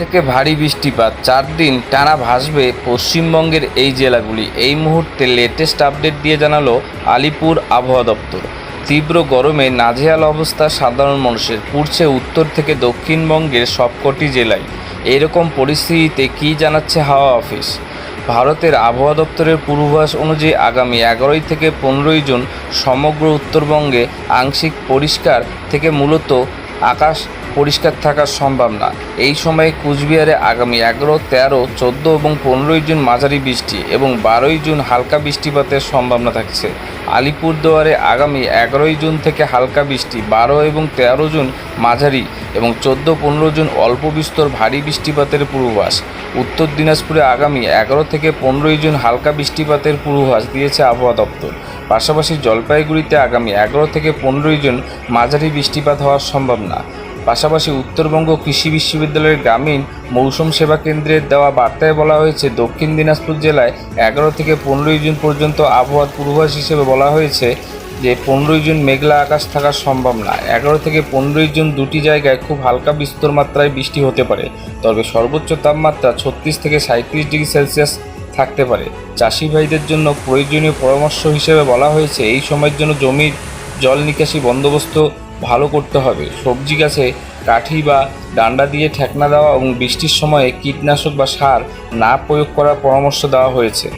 থেকে ভারী বৃষ্টিপাত। চার দিন টানা ভাসবে পশ্চিমবঙ্গের এই জেলাগুলি। এই মুহূর্তে লেটেস্ট আপডেট দিয়ে জানালো আলিপুর আবহাওয়া দপ্তর। তীব্র গরমে নাজেহাল অবস্থা সাধারণ মানুষের। পুড়ছে উত্তর থেকে দক্ষিণবঙ্গের সবকটি জেলায়। এরকম পরিস্থিতিতে কী জানাচ্ছে হাওয়া অফিস? ভারতের আবহাওয়া দপ্তরের পূর্বাভাস অনুযায়ী আগামী এগারোই থেকে পনেরোই জুন সমগ্র উত্তরবঙ্গে আংশিক পরিষ্কার থেকে মূলত আকাশ পরিষ্কার থাকার সম্ভাবনা এই সময়ে কুচবিহারে আগামী এগারো, তেরো, চোদ্দ এবং পনেরোই জুন মাঝারি বৃষ্টি এবং বারোই জুন হালকা বৃষ্টিপাতের সম্ভাবনা থাকছে। আলিপুরদুয়ারে আগামী এগারোই জুন থেকে হালকা বৃষ্টি, বারো এবং তেরো জুন মাঝারি এবং চোদ্দ, পনেরো জুন অল্প বিস্তর ভারী বৃষ্টিপাতের পূর্বাভাস। উত্তর দিনাজপুরে আগামী এগারো থেকে পনেরোই জুন হালকা বৃষ্টিপাতের পূর্বাভাস দিয়েছে আবহাওয়া দপ্তর। পাশাপাশি জলপাইগুড়িতে আগামী এগারো থেকে পনেরোই জুন মাঝারি বৃষ্টিপাত হওয়ার সম্ভাবনা। পাশাপাশি উত্তরবঙ্গ কৃষি বিশ্ববিদ্যালয়ের গ্রামীণ মৌসুম সেবা কেন্দ্রের দেওয়া বার্তায় বলা হয়েছে, দক্ষিণ দিনাজপুর জেলায় এগারো থেকে পনেরোই জুন পর্যন্ত আবহাওয়ার পূর্বাভাস হিসেবে বলা হয়েছে যে পনেরোই জুন মেঘলা আকাশ থাকার সম্ভাবনা এগারো থেকে পনেরোই জুন দুটি জায়গায় খুব হালকা বিস্তর মাত্রায় বৃষ্টি হতে পারে। তবে সর্বোচ্চ তাপমাত্রা ছত্রিশ থেকে সাঁত্রিশ ডিগ্রি সেলসিয়াস থাকতে পারে। চাষি ভাইদের জন্য প্রয়োজনীয় পরামর্শ হিসেবে বলা হয়েছে, এই সময়ের জন্য জমির জল নিকাশি বন্দোবস্ত ভালো করতে হবে। সবজি গাছে কাঠি বা ডান্ডা দিয়ে ঠেকনা দেওয়া এবং বৃষ্টির সময়ে কীটনাশক বা সার না প্রয়োগ করার পরামর্শ দেওয়া হয়েছে।